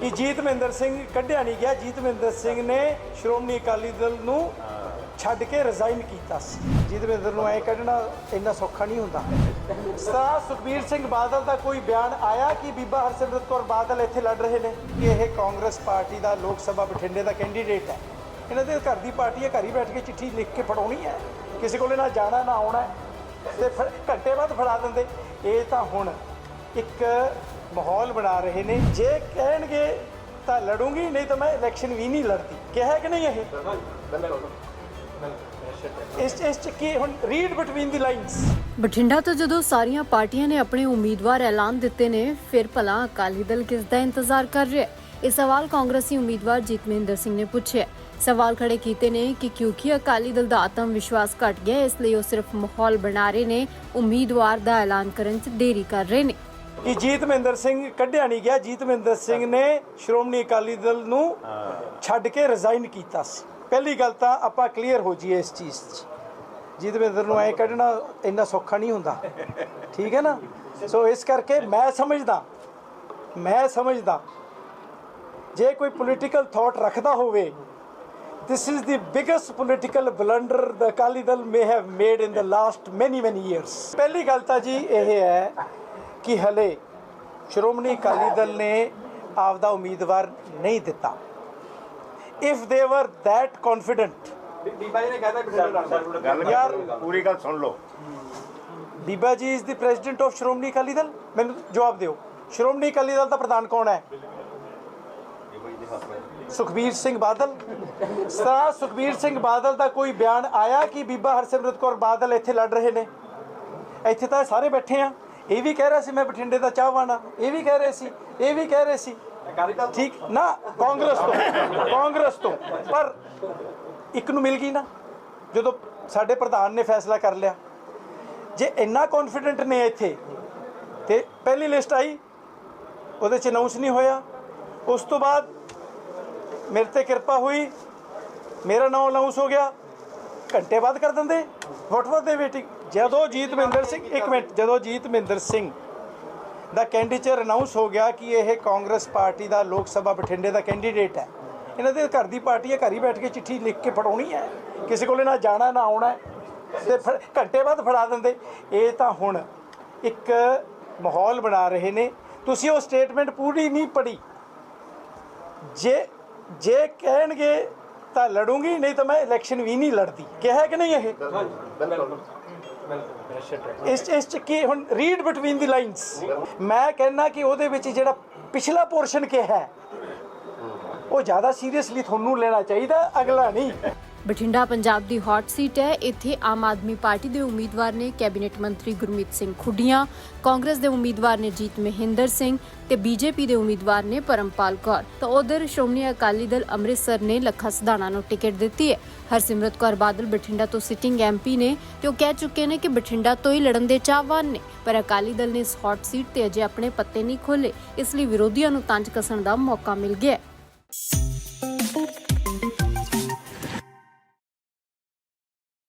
ਕਿ ਜੀਤਮਿੰਦਰ ਸਿੰਘ ਕੱਢਿਆ ਨਹੀਂ ਗਿਆ। ਜੀਤਮਿੰਦਰ ਸਿੰਘ ਨੇ ਸ਼੍ਰੋਮਣੀ ਅਕਾਲੀ ਦਲ ਨੂੰ ਛੱਡ ਕੇ ਰਿਜ਼ਾਈਨ ਕੀਤਾ ਸੀ। ਜੀਤਮਿੰਦਰ ਨੂੰ ਐ ਕੱਢਣਾ ਇੰਨਾ ਸੌਖਾ ਨਹੀਂ ਹੁੰਦਾ। ਸਤਾ ਸੁਖਬੀਰ ਸਿੰਘ ਬਾਦਲ ਦਾ ਕੋਈ ਬਿਆਨ ਆਇਆ ਕਿ ਬੀਬਾ ਹਰਸਿਮਰਤ ਕੌਰ ਬਾਦਲ ਇੱਥੇ ਲੜ ਰਹੇ ਨੇ? ਕਿ ਇਹ ਕਾਂਗਰਸ ਪਾਰਟੀ ਦਾ ਲੋਕ ਸਭਾ ਬਠਿੰਡੇ ਦਾ ਕੈਂਡੀਡੇਟ ਹੈ। ਇਹਨਾਂ ਦੇ ਘਰ ਦੀ ਪਾਰਟੀ ਹੈ, ਘਰ ਹੀ ਬੈਠ ਕੇ ਚਿੱਠੀ ਲਿਖ ਕੇ ਫੜਾਉਣੀ ਹੈ। ਕਿਸੇ ਕੋਲੇ ਨਾ ਜਾਣਾ, ਨਾ ਆਉਣਾ ਹੈ। ਤੇ ਘੰਟੇ ਬਾਅਦ ਫੜਾ ਦਿੰਦੇ। ਇਹ ਤਾਂ ਹੁਣ ਇੱਕ ਮਾਹੌਲ ਬਣਾ ਰਹੇ ਨੇ। ਜੇ ਕਹਿਣਗੇ ਤਾਂ ਲੜੂੰਗੀ, ਨਹੀਂ ਤਾਂ ਮੈਂ ਇਲੈਕਸ਼ਨ ਵੀ ਨਹੀਂ ਲੜਦੀ। ਕਿਹਾ ਕਿ ਨਹੀਂ ਇਹ? ਇਸ ਇਸ ਚ ਕੀ ਹੁਣ read between the lines Bathinda ਤੋਂ ਜਦੋਂ ਸਾਰੀਆਂ ਪਾਰਟੀਆਂ ਨੇ ਆਪਣੇ ਉਮੀਦਵਾਰ ਐਲਾਨ ਦਿੱਤੇ ਨੇ, ਫਿਰ ਭਲਾ ਅਕਾਲੀ ਦਲ ਕਿਸ ਦਾ ਇੰਤਜ਼ਾਰ ਕਰ ਰਿਹਾ ਹੈ? ਇਹ ਸਵਾਲ ਕਾਂਗਰਸੀ ਉਮੀਦਵਾਰ ਜੀਤਮਿੰਦਰ ਸਿੰਘ ਨੇ ਪੁੱਛਿਆ ਸਵਾਲ ਖੜੇ ਕੀਤੇ ਨੇ ਕਿ ਕਿਉਂਕਿ ਅਕਾਲੀ ਦਲ ਦਾ ਆਤਮ ਵਿਸ਼ਵਾਸ ਘਟ ਗਿਆ, ਇਸ ਲਈ ਉਹ ਸਿਰਫ ਮਾਹੌਲ ਬਣਾ ਰਹੇ ਨੇ, ਉਮੀਦਵਾਰ ਦਾ ਐਲਾਨ ਕਰਨ 'ਚ ਦੇਰੀ ਕਰ ਰਹੇ ਨੇ। ਕਿ ਜੀਤ ਮਹਿੰਦਰ ਸਿੰਘ ਕੱਢਿਆ ਨਹੀਂ ਗਿਆ। ਜੀਤ ਮਹਿੰਦਰ ਸਿੰਘ ਨੇ ਸ਼੍ਰੋਮਣੀ ਅਕਾਲੀ ਦਲ ਨੂੰ ਛੱਡ ਕੇ ਰਿਜ਼ਾਈਨ ਕੀਤਾ ਸੀ। ਪਹਿਲੀ ਗੱਲ ਤਾਂ ਆਪਾਂ ਕਲੀਅਰ ਹੋ ਜਾਈਏ ਇਸ ਚੀਜ਼ 'ਚ। ਜੀਤ ਮਹਿੰਦਰ ਨੂੰ ਐ ਕੱਢਣਾ ਇੰਨਾ ਸੌਖਾ ਨਹੀਂ ਹੁੰਦਾ। ਠੀਕ ਹੈ ਨਾ? ਸੋ ਇਸ ਕਰਕੇ ਮੈਂ ਸਮਝਦਾ ਮੈਂ ਸਮਝਦਾ, ਜੇ ਕੋਈ ਪੋਲੀਟੀਕਲ ਥਾਟ ਰੱਖਦਾ ਹੋਵੇ, this is the biggest political blunder the Akali Dal may have made in the last many many years ਪਹਿਲੀ ਗੱਲ ਤਾਂ ਜੀ ਇਹ ਹੈ ਕਿ ਹਲੇ ਸ਼੍ਰੋਮਣੀ ਅਕਾਲੀ ਦਲ ਨੇ ਆਪਦਾ ਉਮੀਦਵਾਰ ਨਹੀਂ ਦਿੱਤਾ। If they were that confident ਬੀਬਾ ਜੀ ਨੇ ਕਹਿਤਾ ਬਿਠਾ ਗੱਲ ਯਾਰ- ਪੂਰੀ ਗੱਲ ਸੁਣ ਲਓ। ਬੀਬਾ ਜੀ is the president of Shiromani Akali Dal? ਮੈਨੂੰ ਜਵਾਬ ਦਿਓ। ਸ਼੍ਰੋਮਣੀ ਅਕਾਲੀ ਦਲ ਦਾ ਪ੍ਰਧਾਨ ਕੌਣ ਹੈ? ਸੁਖਬੀਰ ਸਿੰਘ ਬਾਦਲ। ਸਤਾ ਸੁਖਬੀਰ ਸਿੰਘ ਬਾਦਲ ਦਾ ਕੋਈ ਬਿਆਨ ਆਇਆ ਕਿ ਬੀਬਾ ਹਰਸਿਮਰਤ ਕੌਰ ਬਾਦਲ ਇੱਥੇ ਲੜ ਰਹੇ ਨੇ? ਇੱਥੇ ਤਾਂ ਸਾਰੇ ਬੈਠੇ ਆ। ਇਹ ਵੀ ਕਹਿ ਰਿਹਾ ਸੀ ਮੈਂ ਬਠਿੰਡੇ ਦਾ ਚਾਹਵਾਨ ਆ। ਇਹ ਵੀ ਕਹਿ ਰਹੇ ਸੀ, ਇਹ ਵੀ ਕਹਿ ਰਹੇ ਸੀ। ਠੀਕ, ਨਾ, ਕਾਂਗਰਸ ਤੋਂ ਕਾਂਗਰਸ ਤੋਂ। ਪਰ ਇੱਕ ਨੂੰ ਮਿਲ ਗਈ ਨਾ, ਜਦੋਂ ਸਾਡੇ ਪ੍ਰਧਾਨ ਨੇ ਫੈਸਲਾ ਕਰ ਲਿਆ। ਜੇ ਇੰਨਾ ਕੌਨਫੀਡੈਂਟ ਨੇ ਇੱਥੇ, ਤੇ ਪਹਿਲੀ ਲਿਸਟ ਆਈ, ਉਹਦੇ ਚ ਅਨਾਉਂਸ ਨਹੀਂ ਹੋਇਆ। ਉਸ ਤੋਂ ਬਾਅਦ ਮੇਰੇ ਤੇ ਕਿਰਪਾ ਹੋਈ, ਮੇਰਾ ਨਾਮ ਅਨਾਉਂਸ ਹੋ ਗਿਆ। ਘੰਟੇ ਬਾਅਦ ਕਰ ਦਿੰਦੇ। ਵਾਟ ਦੇ ਵੇਟਿੰਗ ਜਦੋਂ ਜੀਤ ਮਹਿੰਦਰ ਸਿੰਘ, ਇੱਕ ਮਿੰਟ, ਜਦੋਂ ਜੀਤ ਮਹਿੰਦਰ ਸਿੰਘ ਦਾ ਕੈਂਡੀਡੇਚਰ ਅਨਾਉਂਸ ਹੋ ਗਿਆ ਕਿ ਇਹ ਕਾਂਗਰਸ ਪਾਰਟੀ ਦਾ ਲੋਕ ਸਭਾ ਬਠਿੰਡੇ ਦਾ ਕੈਂਡੀਡੇਟ ਹੈ। ਇਹਨਾਂ ਦੇ ਘਰ ਦੀ ਪਾਰਟੀ ਹੈ, ਘਰ ਹੀ ਬੈਠ ਕੇ ਚਿੱਠੀ ਲਿਖ ਕੇ ਫੜਾਉਣੀ ਹੈ। ਕਿਸੇ ਕੋਲੇ ਨਾ ਜਾਣਾ, ਨਾ ਆਉਣਾ ਹੈ। ਤੇ ਘੰਟੇ ਬਾਅਦ ਫੜਾ ਦਿੰਦੇ। ਇਹ ਤਾਂ ਹੁਣ ਇੱਕ ਮਾਹੌਲ ਬਣਾ ਰਹੇ ਨੇ। ਤੁਸੀਂ ਉਹ ਸਟੇਟਮੈਂਟ ਪੂਰੀ ਨਹੀਂ ਪੜ੍ਹੀ। ਜੇ ਜੇ ਕਹਿਣਗੇ ਤਾਂ ਲੜੂੰਗੀ ਨਹੀਂ ਤਾਂ ਮੈਂ ਇਲੈਕਸ਼ਨ ਵੀ ਨਹੀਂ ਲੜਦੀ। ਕਿਹਾ ਕਿ ਨਹੀਂ ਇਹ? ਇਸ ਇਸ ਚ ਕੀ ਹੁਣ ਰੀਡ ਬਿਟਵੀਨ ਦੀ ਲਾਈਨਸ ਮੈਂ ਕਹਿੰਦਾ ਕਿ ਉਹਦੇ ਵਿੱਚ ਜਿਹੜਾ ਪਿਛਲਾ ਪੋਰਸ਼ਨ ਕਿਹਾ ਉਹ ਜ਼ਿਆਦਾ ਸੀਰੀਅਸਲੀ ਤੁਹਾਨੂੰ ਲੈਣਾ ਚਾਹੀਦਾ ਅਗਲਾ ਨਹੀਂ। ਬਠਿੰਡਾ ਪੰਜਾਬ ਦੀ ਹੌਟ ਸੀਟ ਹੈ। ਇੱਥੇ ਆਮ ਆਦਮੀ ਪਾਰਟੀ ਦੇ ਉਮੀਦਵਾਰ ਨੇ ਕੈਬਨਿਟ ਮੰਤਰੀ ਗੁਰਮੀਤ ਸਿੰਘ ਖੁੱਡੀਆਂ, ਕਾਂਗਰਸ ਦੇ ਉਮੀਦਵਾਰ ਨੇ ਜੀਤ ਮਹਿੰਦਰ ਸਿੰਘ ਤੇ ਬੀਜੇਪੀ ਦੇ ਉਮੀਦਵਾਰ ਨੇ ਪਰਮਪਾਲ ਕੌਰ। ਤਾਂ ਉਧਰ ਸ਼੍ਰੋਮਣੀ ਅਕਾਲੀ ਦਲ ਅੰਮ੍ਰਿਤਸਰ ਨੇ ਲੱਖਾ ਸਦਾਣਾ ਨੂੰ ਟਿਕਟ ਦਿੱਤੀ ਹੈ। ਹਰਸਿਮਰਤ ਕੌਰ ਬਾਦਲ ਬਠਿੰਡਾ ਤੋਂ ਸਿਟਿੰਗ ਐਮਪੀ ਨੇ ਤੇ ਉਹ ਕਹਿ ਚੁੱਕੇ ਨੇ ਕਿ ਬਠਿੰਡਾ ਤੋਂ ਹੀ ਲੜਨ ਦੇ ਚਾਹਵਾਨ ਨੇ, ਪਰ ਅਕਾਲੀ ਦਲ ਨੇ ਇਸ ਹੌਟ ਸੀਟ ਤੇ ਅਜੇ ਆਪਣੇ ਪੱਤੇ ਨਹੀਂ ਖੋਲੇ ਇਸ ਲਈ ਵਿਰੋਧੀਆਂ ਨੂੰ ਤੰਜ ਕੱਸਣ ਦਾ ਮੌਕਾ ਮਿਲ ਗਿਆ